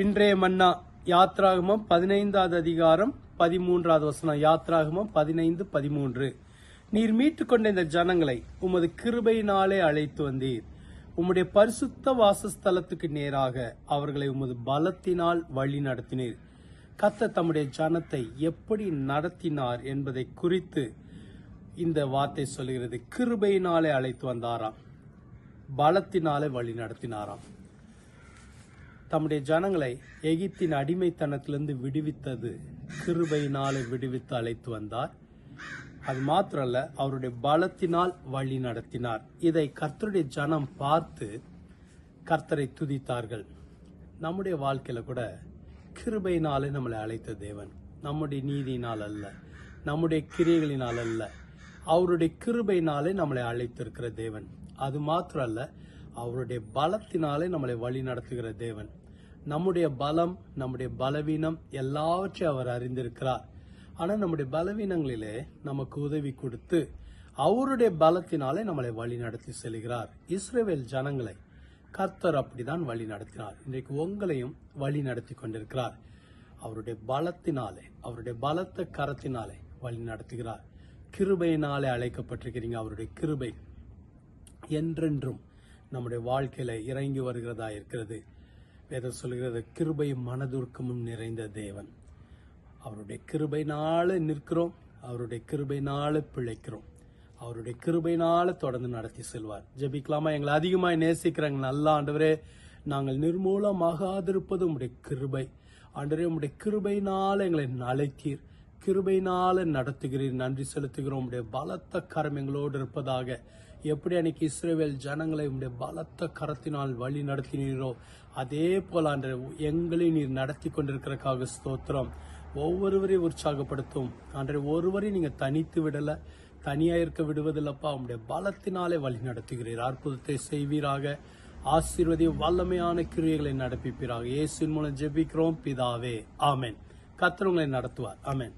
இன்றைய மன்னா யாத்ராகமம் பதினைந்தாவது அதிகாரம் பதிமூன்றாவது வசனம். யாத்ராகமம் பதினைந்து பதிமூன்று. நீர் மீட்டு கொண்ட இந்த ஜனங்களை உமது கிருபையினாலே அழைத்து வந்தீர். உம்முடைய பரிசுத்த வாசஸ்தலத்துக்கு நேராக அவர்களை உமது பலத்தினால் வழி நடத்தினீர். கத்த தம்முடைய ஜனத்தை எப்படி நடத்தினார் என்பதை குறித்து இந்த வார்த்தை சொல்கிறது கிருபையினாலே அழைத்து வந்தாராம். பலத்தினாலே வழி நடத்தினாராம். தம்முடைய ஜனங்களை எகிப்தின் அடிமைத்தனத்திலிருந்து விடுவித்தது. கிருபையினாலே விடுவித்து அழைத்து வந்தார். அது மாத்திரல்ல அவருடைய பலத்தினால் வழி நடத்தினார். இதை கர்த்தருடைய ஜனம் பார்த்து கர்த்தரை துதித்தார்கள். நம்முடைய வாழ்க்கையில கூட கிருபையினாலே நம்மளை அழைத்த தேவன். நம்முடைய நீதியினால் அல்ல நம்முடைய கிரியைகளினால் அல்ல அவருடைய கிருபையினாலே நம்மளை அழைத்திருக்கிற தேவன். அது மாத்திரம் அல்ல அவருடைய பலத்தினாலே நம்மளை வழி நடத்துகிற தேவன். நம்முடைய பலம் நம்முடைய பலவீனம் எல்லாவற்றையும் அவர் அறிந்திருக்கிறார். ஆனால் நம்முடைய பலவீனங்களிலே நமக்கு உதவி கொடுத்து அவருடைய பலத்தினாலே நம்மளை வழி நடத்தி செல்கிறார். இஸ்ரேல் ஜனங்களை கர்த்தர் அப்படிதான் வழி நடத்தினார். இன்றைக்கு உங்களையும் வழி நடத்தி கொண்டிருக்கிறார். அவருடைய பலத்தினாலே அவருடைய பலத்த கரத்தினாலே வழி நடத்துகிறார். கிருபையினாலே அழைக்கப்பட்டிருக்கிறீங்க அவருடைய கிருபை. என்றென்றும் நம்முடைய வாழ்க்கையில இறங்கி வருகிறதா இருக்கிறது. வேதம் சொல்கிறது கிருபையும் மனதுருக்கமும் நிறைந்த தேவன். அவருடைய கிருபைனால நிற்கிறோம் அவருடைய கிருபைனால பிழைக்கிறோம். அவருடைய கிருபைனால தொடர்ந்து நடத்தி செல்வார். ஜெபிக்கலாமா? எங்களை அதிகமாக நேசிக்கிறாங்க நல்ல ஆண்டவரே நாங்கள் நிர்மூலமாகாதிருப்பது உங்களுடைய கிருபை. ஆண்டவரே உங்களுடைய கிருபைனால எங்களை அழைத்தீர் கிருபைனால நடத்துகிறீர். நன்றி செலுத்துகிறோம். உங்களுடைய பலத்த கரம் எங்களோடு இருப்பதாக எப்படி அன்னைக்கு இஸ்ரேவேல் ஜனங்களை உடைய பலத்த கரத்தினால் வழி நடத்தினீரோ அதே போல அன்று எங்களை நீர் நடத்தி கொண்டிருக்கிறக்காக ஸ்தோத்திரம். ஒவ்வொருவரையும் உற்சாகப்படுத்தும். அன்றைய ஒருவரையும் நீங்கள் தனித்து விடலை தனியாக இருக்க விடுவதில்லப்பா. உங்களுடைய பலத்தினாலே வழி நடத்துகிறீர். அற்புதத்தை செய்வீராக. ஆசீர்வதி வல்லமையான கிரியைகளை நடப்பிப்பீராக. இயேசுவின் மூலம் ஜெபிக்கிறோம். பிதாவே. ஆமேன். கர்த்தர் நடத்துவார். ஆமேன்.